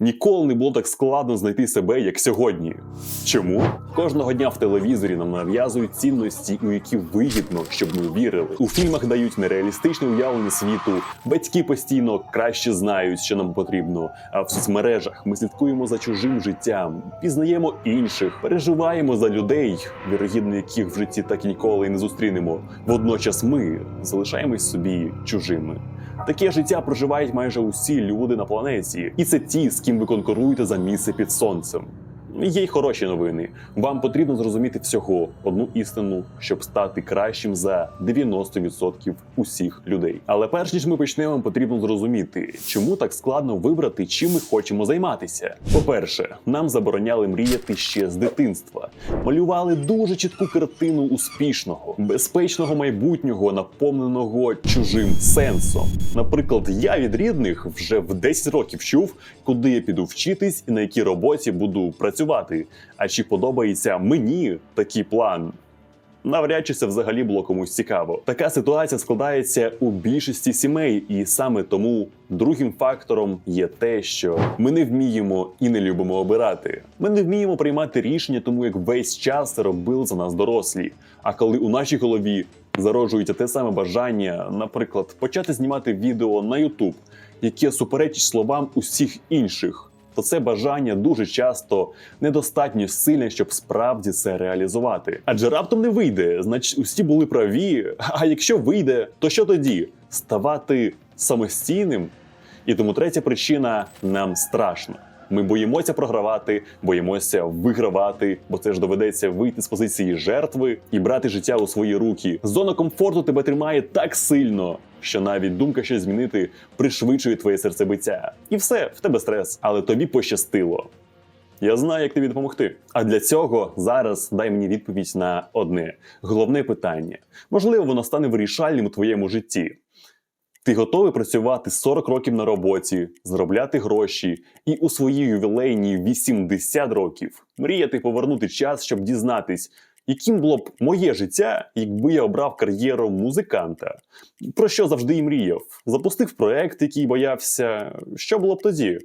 Ніколи не було так складно знайти себе, як сьогодні. Чому? Кожного дня в телевізорі нам нав'язують цінності, у які вигідно, щоб ми вірили. У фільмах дають нереалістичне уявлення світу. Батьки постійно краще знають, що нам потрібно. А в соцмережах ми слідкуємо за чужим життям, пізнаємо інших, переживаємо за людей, вірогідно яких в житті так і ніколи не зустрінемо. Водночас ми залишаємось собі чужими. Таке життя проживають майже усі люди на планеті, і це ті, з ким ви конкуруєте за місце під сонцем. Є й хороші новини. Вам потрібно зрозуміти всього одну істину, щоб стати кращим за 90% усіх людей. Але перш ніж ми почнемо, потрібно зрозуміти, чому так складно вибрати, чим ми хочемо займатися. По-перше, нам забороняли мріяти ще з дитинства, малювали дуже чітку картину успішного, безпечного майбутнього, наповненого чужим сенсом. Наприклад, я від рідних вже в 10 років чув, куди я піду вчитись і на якій роботі буду працювати. А чи подобається мені такий план? Навряд чи це взагалі було комусь цікаво. Така ситуація складається у більшості сімей, і саме тому другим фактором є те, що ми не вміємо і не любимо обирати. Ми не вміємо приймати рішення, тому як весь час робили за нас дорослі. А коли у нашій голові зароджується те саме бажання, наприклад, почати знімати відео на YouTube, яке суперечить словам усіх інших то це бажання дуже часто недостатньо сильне, щоб справді це реалізувати. Адже раптом не вийде, значить усі були праві. А якщо вийде, то що тоді? Ставати самостійним? І тому третя причина нам страшно. Ми боїмося програвати, боїмося вигравати, бо це ж доведеться вийти з позиції жертви і брати життя у свої руки. Зона комфорту тебе тримає так сильно, що навіть думка щось змінити пришвидшує твоє серцебиття. І все, в тебе стрес, але тобі пощастило. Я знаю, як тобі допомогти. А для цього зараз дай мені відповідь на одне головне питання. Можливо, воно стане вирішальним у твоєму житті. Ти готовий працювати 40 років на роботі, заробляти гроші і у свої ювілейні 80 років мріяти повернути час, щоб дізнатись, яким було б моє життя, якби я обрав кар'єру музиканта. Про що завжди і мріяв? Запустив проект, який боявся. Що було б тоді?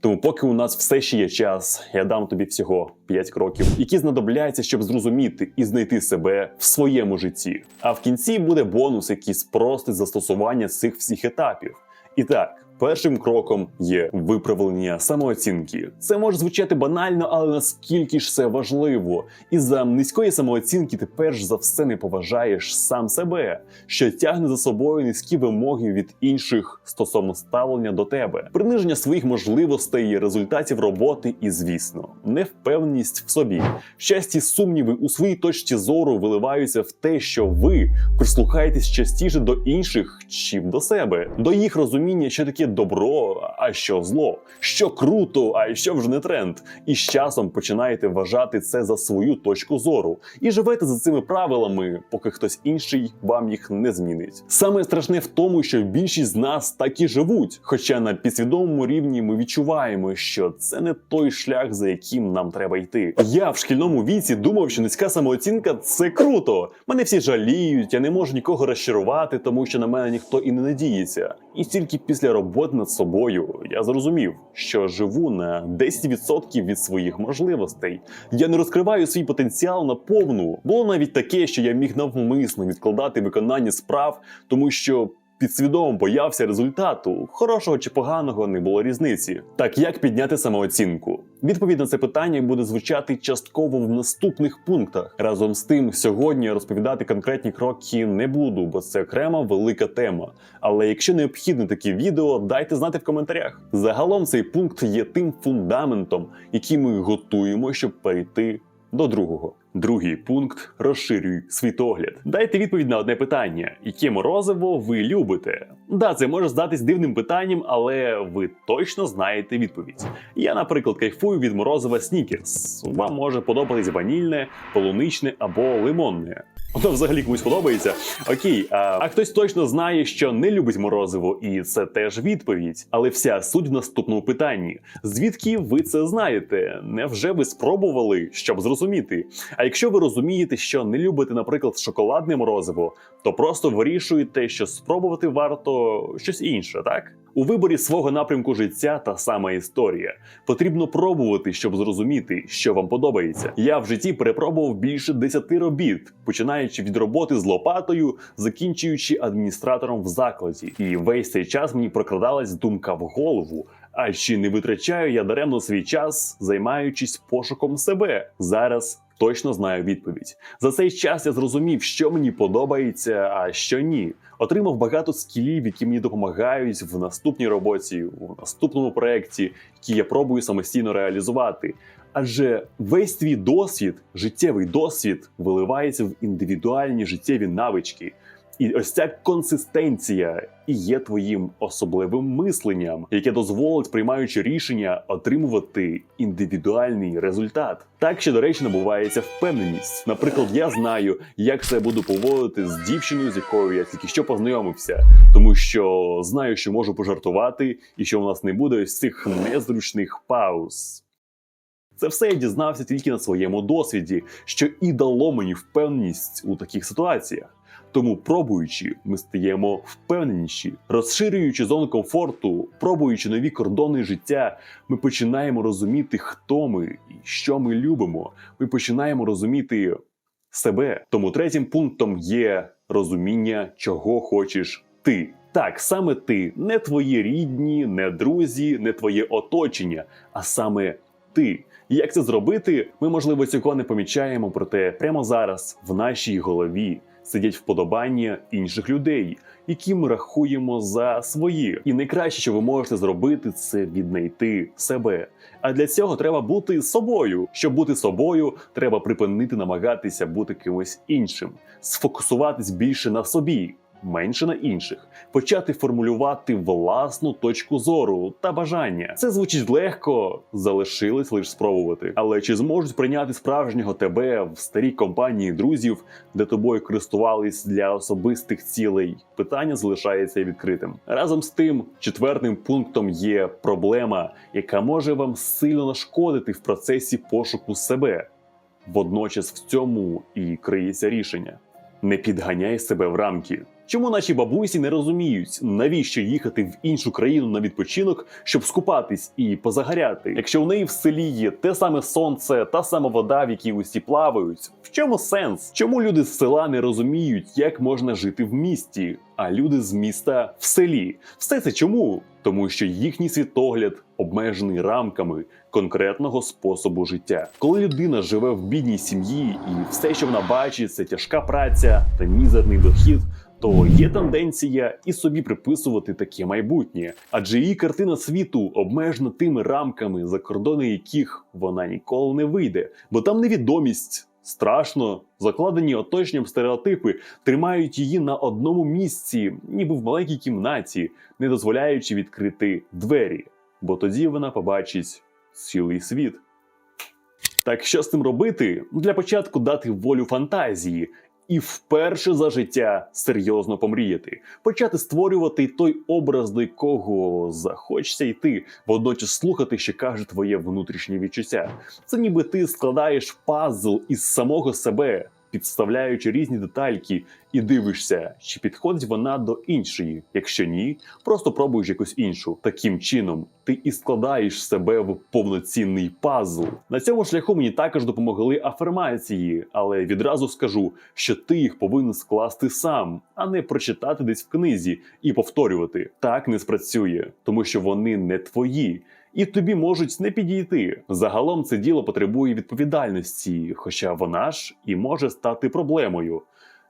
Тому, поки у нас все ще є час, я дам тобі всього 5 кроків, які знадобляться, щоб зрозуміти і знайти себе в своєму житті. А в кінці буде бонус, який спростить застосування цих всіх етапів. І так. Першим кроком є виправлення самооцінки. Це може звучати банально, але наскільки ж це важливо. І за низької самооцінки ти перш за все не поважаєш сам себе, що тягне за собою низькі вимоги від інших стосовно ставлення до тебе, приниження своїх можливостей, результатів роботи і, звісно, невпевненість в собі. Щасті сумніви у своїй точці зору виливаються в те, що ви прислухаєтесь частіше до інших, чим до себе, до їх розуміння, що таке добро, а що зло, що круто, а що вже не тренд. І з часом починаєте вважати це за свою точку зору і живете за цими правилами, поки хтось інший вам їх не змінить. Саме страшне в тому, що більшість з нас так і живуть. Хоча на підсвідомому рівні ми відчуваємо, що це не той шлях, за яким нам треба йти. Я в шкільному віці думав, що низька самооцінка це круто. Мене всі жаліють, я не можу нікого розчарувати, тому що на мене ніхто і не надіється. І тільки після роботи над собою я зрозумів, що живу на 10% від своїх можливостей. Я не розкриваю свій потенціал на повну. Було навіть таке, що я міг навмисно відкладати виконання справ, тому що. Підсвідомо боявся результату, хорошого чи поганого не було різниці. Так як підняти самооцінку? Відповідь на це питання буде звучати частково в наступних пунктах. Разом з тим, сьогодні розповідати конкретні кроки не буду, бо це окрема велика тема. Але якщо необхідне таке відео, дайте знати в коментарях. Загалом цей пункт є тим фундаментом, який ми готуємо, щоб перейти до другого. Другий пункт розширюй світогляд. Дайте відповідь на одне питання: яке морозиво ви любите? Да, це може здатись дивним питанням, але ви точно знаєте відповідь. Я, наприклад, кайфую від морозива Снікерс. Вам може подобатись ванільне, полуничне або лимонне. Воно взагалі комусь подобається. Окей, а, а хтось точно знає, що не любить морозиво, і це теж відповідь. Але вся суть в наступному питанні: звідки ви це знаєте? Невже ви спробували, щоб зрозуміти? А якщо ви розумієте, що не любите, наприклад, шоколадне морозиво, то просто вирішуєте, що спробувати варто щось інше, так? У виборі свого напрямку життя та сама історія. Потрібно пробувати, щоб зрозуміти, що вам подобається. Я в житті перепробував більше 10 робіт, починаючи від роботи з лопатою, закінчуючи адміністратором в закладі. І весь цей час мені прокрадалась думка в голову. А чи не витрачаю я даремно свій час, займаючись пошуком себе? Зараз точно знаю відповідь. За цей час я зрозумів, що мені подобається, а що ні. Отримав багато скілів, які мені допомагають в наступній роботі, у наступному проєкті, які я пробую самостійно реалізувати. Адже весь твій досвід, життєвий досвід, виливається в індивідуальні життєві навички. І ось ця консистенція і є твоїм особливим мисленням, яке дозволить, приймаючи рішення, отримувати індивідуальний результат. Так ще до речі набувається впевненість. Наприклад, я знаю, як себе буду поводити з дівчиною, з якою я тільки що познайомився, тому що знаю, що можу пожартувати, і що у нас не буде ось цих незручних пауз. Це все я дізнався тільки на своєму досвіді, що і дало мені впевненість у таких ситуаціях. Тому, пробуючи, ми стаємо впевненіші, розширюючи зону комфорту, пробуючи нові кордони життя, ми починаємо розуміти, хто ми і що ми любимо. Ми починаємо розуміти себе. Тому третім пунктом є розуміння, чого хочеш ти. Так, саме ти, не твої рідні, не друзі, не твоє оточення, а саме ти. Як це зробити? Ми, можливо, цього не помічаємо, проте прямо зараз в нашій голові сидять вподобання інших людей, які ми рахуємо за свої. І найкраще, що ви можете зробити, це віднайти себе. А для цього треба бути собою. Щоб бути собою, треба припинити намагатися бути кимось іншим, сфокусуватись більше на собі. Менше на інших, почати формулювати власну точку зору та бажання. Це звучить легко, залишилось лише спробувати. Але чи зможуть прийняти справжнього тебе в старій компанії друзів, де тобою користувались для особистих цілей? Питання залишається відкритим. Разом з тим, четвертим пунктом є проблема, яка може вам сильно нашкодити в процесі пошуку себе. Водночас в цьому і криється рішення. Не підганяй себе в рамки. Чому наші бабусі не розуміють, навіщо їхати в іншу країну на відпочинок, щоб скупатись і позагоряти? Якщо у неї в селі є те саме сонце, та сама вода, в якій усі плавають, в чому сенс? Чому люди з села не розуміють, як можна жити в місті, а люди з міста в селі? Все це чому? Тому що їхній світогляд обмежений рамками конкретного способу життя. Коли людина живе в бідній сім'ї, і все, що вона бачить, це тяжка праця та мізерний дохід. То є тенденція і собі приписувати таке майбутнє, адже її картина світу обмежена тими рамками, за кордони яких вона ніколи не вийде, бо там невідомість. Страшно, закладені оточенням стереотипи тримають її на одному місці, ніби в маленькій кімнаті, не дозволяючи відкрити двері, бо тоді вона побачить цілий світ. Так що з цим робити? Для початку дати волю фантазії і вперше за життя серйозно помріяти, почати створювати той образ, до якого захочеться йти, водночас слухати, що каже твоє внутрішнє відчуття. Це ніби ти складаєш пазл із самого себе, підставляючи різні детальки, і дивишся, чи підходить вона до іншої. Якщо ні, просто пробуєш якусь іншу. Таким чином, ти і складаєш себе в повноцінний пазл. На цьому шляху мені також допомогли афирмації, але відразу скажу, що ти їх повинен скласти сам, а не прочитати десь в книзі і повторювати. Так не спрацює, тому що вони не твої. І тобі можуть не підійти. Загалом це діло потребує відповідальності, хоча вона ж і може стати проблемою.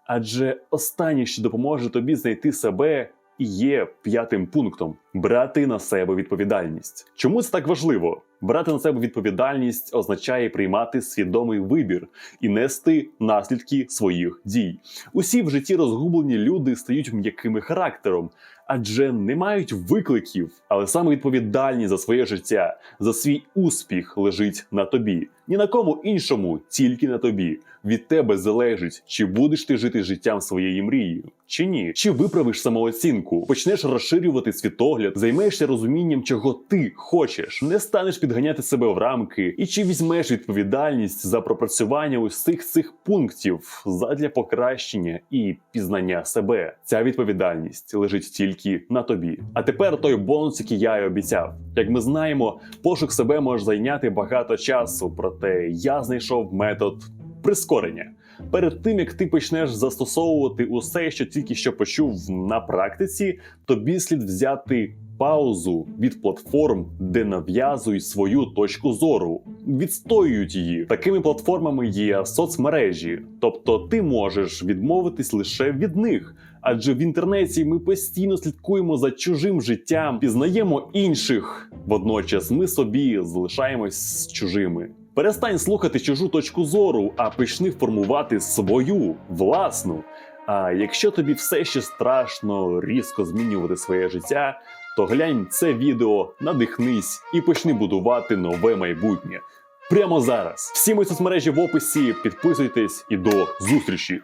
Адже останнє, що допоможе тобі знайти себе, і є п'ятим пунктом брати на себе відповідальність. Чому це так важливо? Брати на себе відповідальність означає приймати свідомий вибір і нести наслідки своїх дій. Усі в житті розгублені люди стають м'якими характером, адже не мають викликів, але саме відповідальність за своє життя, за свій успіх лежить на тобі. ні на кому іншому, тільки на тобі. Від тебе залежить, чи будеш ти жити життям своєї мрії, чи ні, чи виправиш самооцінку, почнеш розширювати світогляд, займаєшся розумінням, чого ти хочеш, не станеш підганяти себе в рамки, і чи візьмеш відповідальність за пропрацювання усіх цих пунктів задля покращення і пізнання себе. Ця відповідальність лежить тільки на тобі. А тепер той бонус, який я й обіцяв. Як ми знаємо, пошук себе може зайняти багато часу, проте я знайшов метод прискорення. Перед тим як ти почнеш застосовувати усе, що тільки що почув на практиці, тобі слід взяти паузу від платформ, де нав'язують свою точку зору, відстоюють її. Такими платформами є соцмережі, тобто ти можеш відмовитись лише від них. Адже в інтернеті ми постійно слідкуємо за чужим життям, пізнаємо інших. Водночас ми собі залишаємось з чужими. Перестань слухати чужу точку зору, а почни формувати свою власну. А якщо тобі все ще страшно різко змінювати своє життя, то глянь це відео, надихнись і почни будувати нове майбутнє. Прямо зараз. Всі мої соцмережі в описі. Підписуйтесь і до зустрічі!